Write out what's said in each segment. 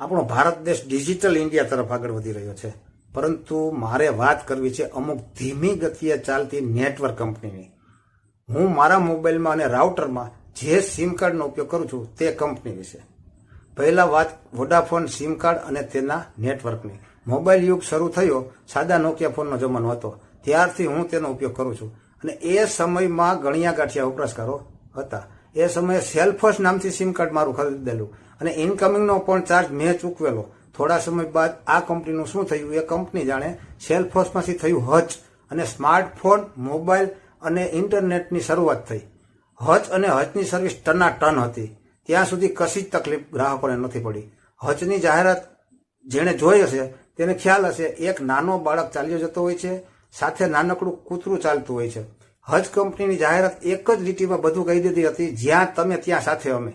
આપણો ભારત દેશ digital India તરફ આગળ વધી રહ્યો છે. પરંતુ મારે વાત કરવી છે અમુક ધીમી ગતિએ ચાલતી નેટવર્ક કંપનીની હું મારા મોબાઈલમાં અને રાઉટરમાં જે સિમ કાર્ડનો ઉપયોગ કરું છું તે કંપની વિશે. પહેલા વાત વોડાફોન સિમ કાર્ડ અને તેના નેટવર્કની મોબાઈલ યુગ શરૂ થયો સાદા નોકિયા ફોનનો જમાનો હતો. ત્યારથી હું તેનો ઉપયોગ કરું છું. અને એ સમયમાં ગણિયા ગાંઠિયા વપરાશકારો હતા. એ સમયે સેલ્ફર્સ નામથી સિમ કાર્ડ મારું ખરીદેલું. અને ઇનકમિંગનો પણ ચાર્જ મેં ચૂકવેલો થોડા સમય બાદ આ કંપનીનું શું થયું? એ કંપની જાણે સેલફોર્સમાંથી થયું હચ અને સ્માર્ટફોન મોબાઈલ અને ઇન્ટરનેટની શરૂઆત થઈ. હચ અને હચની સર્વિસ ટના ટન હતી. ત્યાં સુધી કશી જ તકલીફ ગ્રાહકોને નથી પડી. હચની જાહેરાત જેણે જોઈ હશે, તેને ખ્યાલ હશે, એક નાનો બાળક ચાલ્યો જતો હોય છે, સાથે નાનકડું કૂતરું ચાલતું હોય છે. હજ કંપનીની જાહેરાત એક જ લીટીમાં બધું કહી દીધી હતી, જ્યાં તમે ત્યાં સાથે અમે.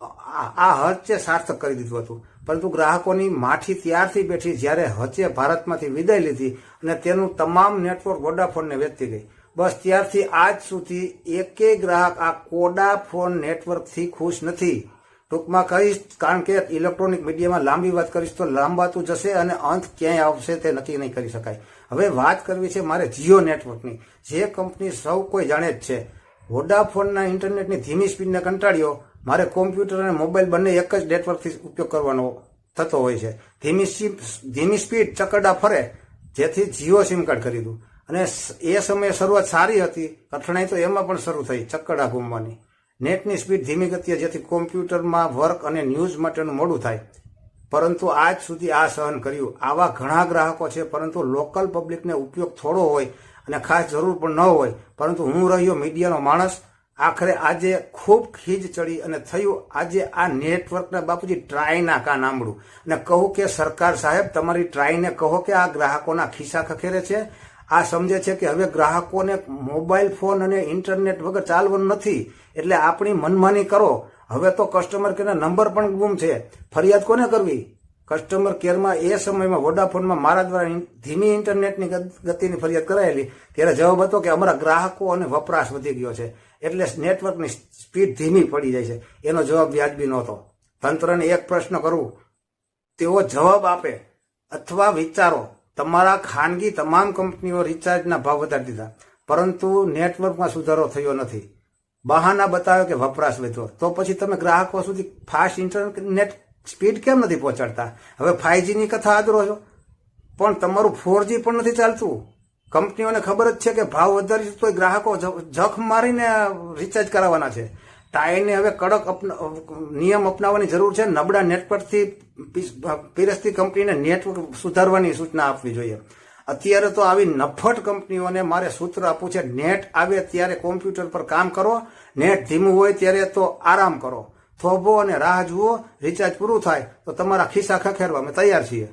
આ હજે સાર્થક કરી દીધું હતું. પરંતુ ગ્રાહકોની માઠી ત્યારથી બેઠી જ્યારે હચે ભારતમાંથી વિદાય લીધી અને તેનું તમામ નેટવર્ક વોડાફોનને વેચતી ગઈ. બસ ત્યારથી આજ સુધી એકેય ગ્રાહક આ કોડાફોન નેટવર્કથી ખુશ નથી. ટૂંકમાં કહીશ, કારણ કે ઇલેક્ટ્રોનિક મીડિયામાં લાંબી વાત કરીશ તો લાંબાતું જશે અને અંત ક્યાંય આવશે તે નક્કી નહીં કરી શકાય. હવે વાત કરવી છે મારે જીઓ નેટવર્કની. જે કંપની સૌ કોઈ જાણે જ છે. વોડાફોનના ઇન્ટરનેટની ધીમી સ્પીડને કંટાળ્યો. મારે કોમ્પ્યુટર અને મોબાઈલ બંને એક જ નેટવર્કથી ઉપયોગ કરવાનો થતો હોય છે. ધીમી ધીમી સ્પીડ ચકરડા ફરે, જેથી જીઓ સિમ કાર્ડ ખરીદું. અને એ સમયે શરૂઆત સારી હતી કઠણાઈ તો એમાં પણ શરૂ થઈ ચક્કડા ઘૂમવાની. નેટની સ્પીડ ધીમી ગતિએ, જેથી કોમ્પ્યુટરમાં વર્ક અને ન્યૂઝ માટેનું મોડું થાય. પરંતુ આજ સુધી આ સહન કર્યું. આવા ઘણા ગ્રાહકો છે, પરંતુ લોકલ પબ્લિકને ઉપયોગ થોડો હોય અને ખાસ જરૂર પણ ન હોય. પરંતુ હું રહ્યો મીડિયાનો માણસ આખરે આજે ખૂબ ખીજ ચડી અને થયું આજે આ નેટવર્કના બાપુજી ટ્રાયના કા નામડું અને કહું કે સરકાર સાહેબ, તમારી ટ્રાયને કહો કે આ ગ્રાહકોના ખિસ્સા ખખેરે છે. આ સમજે છે કે હવે ગ્રાહકોને મોબાઈલ ફોન અને ઇન્ટરનેટ વગર ચાલવાનું નથી. એટલે આપણી મનમાની કરો. હવે તો કસ્ટમર કેરના નંબર પણ ગુમ છે. ફરિયાદ કોને કરવી? કસ્ટમર કેરમાં એ સમયમાં વોડાફોનમાં મારા દ્વારા ધીમી ઇન્ટરનેટની ગત- ગતિની ફરિયાદ કરાયેલી, ત્યારે જવાબ હતો કે અમારા ગ્રાહકો અને વપરાશ વધી ગયો છે, એટલે નેટવર્કની સ્પીડ ધીમી પડી જાય છે. એનો જવાબ વ્યાજબી નહોતો. તંત્રને એક પ્રશ્ન કરું. તેઓ જવાબ આપે અથવા વિચારો. તમારા ખાનગી તમામ કંપનીઓ રિચાર્જના ભાવ વધારી દીધા, પરંતુ નેટવર્કમાં સુધારો થયો નથી. બહાના બતાવ્યો કે વપરાશ વધ્યો. તો પછી તમે ગ્રાહકો સુધી ફાસ્ટ ઇન્ટરનેટ સ્પીડ કેમ નથી પહોંચાડતા? હવે ફાઈવજીની કથા આદરો છો પણ તમારું ફોરજી પણ નથી ચાલતું. કંપનીઓને ખબર જ છે કે ભાવ વધારી તો ગ્રાહકો જખ મારીને રિચાર્જ કરાવવાના છે. ટાઈને હવે કડક નિયમ અપનાવવાની જરૂર છે. નબળા નેટવર્કથી પીરસતી કંપનીને નેટવર્ક સુધારવાની સૂચના આપવી જોઈએ. અત્યારે તો આવી નફટ કંપનીઓને મારે સૂત્ર આપવું છે, નેટ આવે ત્યારે કોમ્પ્યુટર પર કામ કરો. નેટ ધીમું હોય ત્યારે તો આરામ કરો. થોભો અને રાહ જુઓ રિચાર્જ પૂરું થાય તો તમારા ખિસ્સા ખખેરવા અમે તૈયાર છીએ.